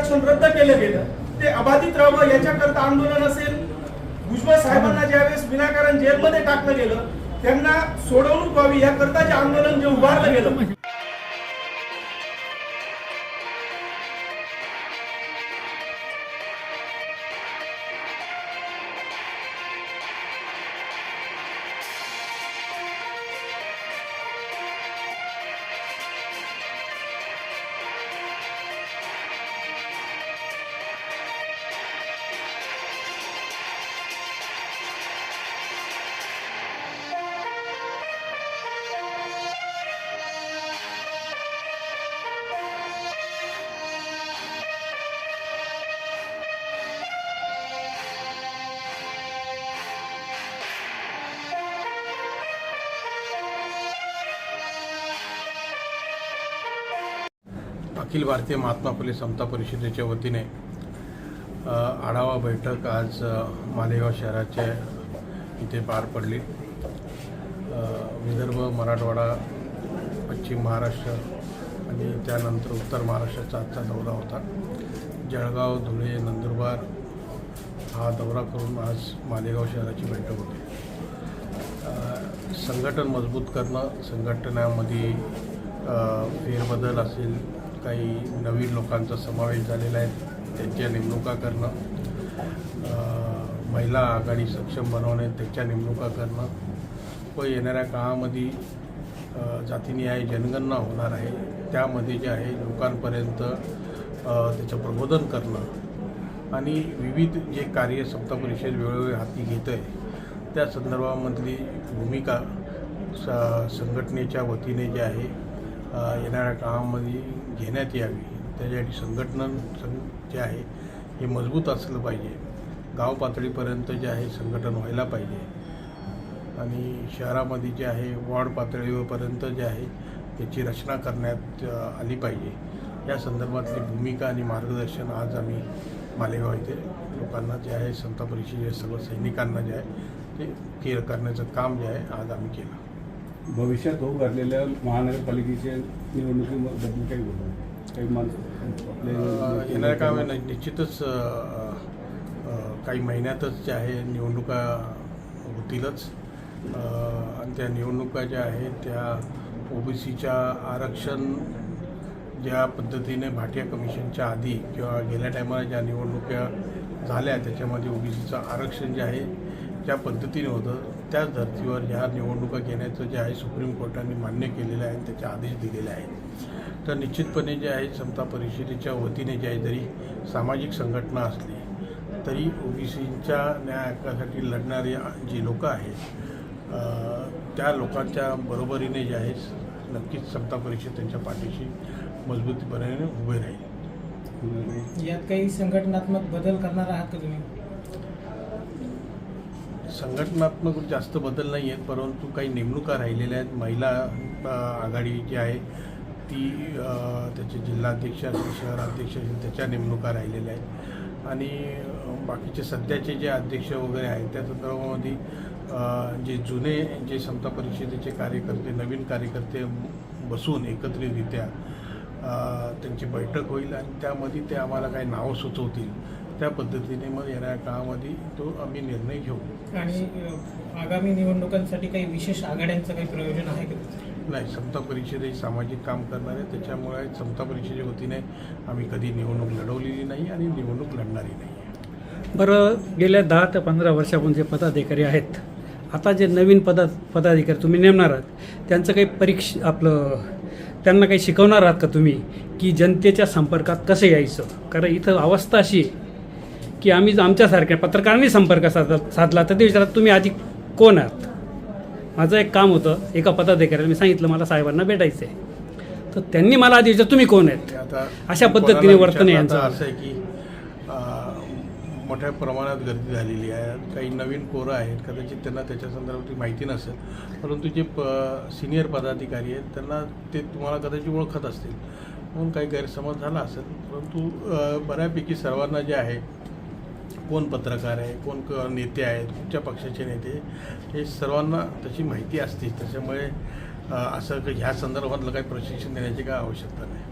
आरक्षण रद्द केलं गेलं. ते अबाधित राहावं याच्याकरता आंदोलन असेल. भुजबळ साहेबांना ज्यावेळेस विनाकारण जेलमध्ये टाकलं गेलं त्यांना सोडवणूक व्हावी याकरता जे आंदोलन जे उभारलं गेलं. अखिल भारतीय महात्मा फुले समता परिषदेच्या वतीने आढावा बैठक आज मालेगाव शहराच्या इथे पार पडली. विदर्भ मराठवाडा पश्चिम महाराष्ट्र आणि त्यानंतर उत्तर महाराष्ट्राचा आजचा दौरा होता. जळगाव धुळे नंदुरबार हा दौरा करून आज मालेगाव शहराची बैठक होती. संघटन मजबूत करणं संघटनामध्ये फेरबदल असेल काही नवीन लोकांचा समावेश झालेला आहे त्यांच्या नेमणुका करणं महिला आघाडी सक्षम बनवणे त्यांच्या नेमणुका करणं. व येणाऱ्या काळामध्ये अ, जातीनिहाय जनगणना होणार आहे. त्यामध्ये जे आहे लोकांपर्यंत त्याचं प्रबोधन करणं. आणि विविध जे कार्य सप्ताह परिषद वेळोवेळी हाती घेत आहे त्या संदर्भामधली भूमिका स संघटनेच्या वतीने जे आहे येणाऱ्या काळामध्ये घेण्यात यावी. त्याच्यासाठी संघटन सं जे आहे हे मजबूत असलं पाहिजे. गाव पातळीपर्यंत जे आहे संघटन व्हायला पाहिजे. आणि शहरामध्ये जे आहे वॉर्ड पातळीपर्यंत जे आहे त्याची रचना करण्यात आली पाहिजे. या संदर्भातली भूमिका आणि मार्गदर्शन आज आम्ही मालेगाव इथे लोकांना जे आहे समता परिषदेच्या सर्व सैनिकांना जे आहे ते केअर करण्याचं काम जे आहे आज आम्ही केलं. भविष्यात होऊ घातलेल्या महानगरपालिकेच्या निवडणुकीबद्दल काही बोलू काही माणसं येणाऱ्या काळामध्ये निश्चितच काही महिन्यातच जे आहे निवडणुका होतीलच. आणि त्या निवडणुका ज्या आहेत त्या ओबीसीच्या आरक्षण ज्या पद्धतीने भाटिया कमिशनच्या आधी किंवा गेल्या टायमाला ज्या निवडणुका झाल्या त्याच्यामध्ये ओबीसीचं आरक्षण जे आहे ज्या पद्धतीने होतं. त्याच धर्तीवर ह्या निवडणुका घेण्याचं जे आहे सुप्रीम कोर्टाने मान्य केलेलं आहे आणि त्याचे आदेश दिलेले आहेत. तर निश्चितपणे जे आहे समता परिषदेच्या वतीने जे आहे जरी सामाजिक संघटना असली तरी ओबीसींच्या न्याय हक्कासाठी लढणारी जी लोकं आहेत त्या लोकांच्या बरोबरीने जे आहे नक्कीच समता परिषद त्यांच्या पाठीशी मजबूतीपणे उभे राहील. यात काही संघटनात्मक बदल करणार आहात का तुम्ही? संघटनात्मक जास्त बदल नाही आहेत परंतु काही नेमणुका राहिलेल्या आहेत. महिला आघाडी जी आहे ती त्याचे जिल्हाध्यक्ष असतील शहराध्यक्ष असतील त्याच्या नेमणुका राहिलेल्या आहेत. आणि बाकीचे सध्याचे जे अध्यक्ष वगैरे आहेत त्या संदर्भामध्ये जे जुने जे समता परिषदेचे कार्यकर्ते नवीन कार्यकर्ते बसून एकत्रितरित्या त्यांची बैठक होईल आणि त्यामध्ये ते आम्हाला काही नावं सुचवतील. त्या पद्धतीने मग येणाऱ्या काळामध्ये तो आम्ही निर्णय घेऊ. आणि आगामी निवडणुकांसाठी काही विशेष आघाड्यांचं काही प्रयोजन आहे का? नाही समता परिषद ही सामाजिक काम करणार आहे त्याच्यामुळे समता परिषदेच्या वतीने आम्ही कधी निवडणूक लढवलेली नाही आणि निवडणूक लढणारी नाही. आहे बरं गेल्या दहा ते पंधरा वर्षापासून जे पदाधिकारी आहेत आता जे नवीन पदा पदाधिकारी तुम्ही नेमणार आहात त्यांचं काही परीक्ष आपलं त्यांना काही शिकवणार आहात का तुम्ही की जनतेच्या संपर्कात कसं यायचं? कारण इथं अवस्था अशी आहे की आम्ही आमच्यासारख्या पत्रकारांनी संपर्क साधला साधला तर ते विचारतात तुम्ही आधी कोण आहात? माझं एक काम होतं एका पदाधिकाऱ्याला मी सांगितलं मला साहेबांना भेटायचं आहे तर त्यांनी मला आधी विचारलं तुम्ही कोण आहेत? अशा पद्धतीने वर्तन यांचं. असं आहे की मोठ्या प्रमाणात गर्दी झालेली आहे. काही नवीन पोरं आहेत. कदाचित त्यांना त्याच्या संदर्भात माहिती नसेल. परंतु जे प सिनियर पदाधिकारी आहेत त्यांना ते तुम्हाला कदाचित ओळखत असतील. म्हणून काही गैरसमज झाला असेल. परंतु बऱ्यापैकी सर्वांना जे आहे कोण पत्रकार आहे कोण क नेते आहेत कुठच्या पक्षाचे नेते हे सर्वांना त्याची माहिती असते. त्याच्यामुळे असं ह्या संदर्भातलं काही प्रशिक्षण देण्याची काय आवश्यकता नाही.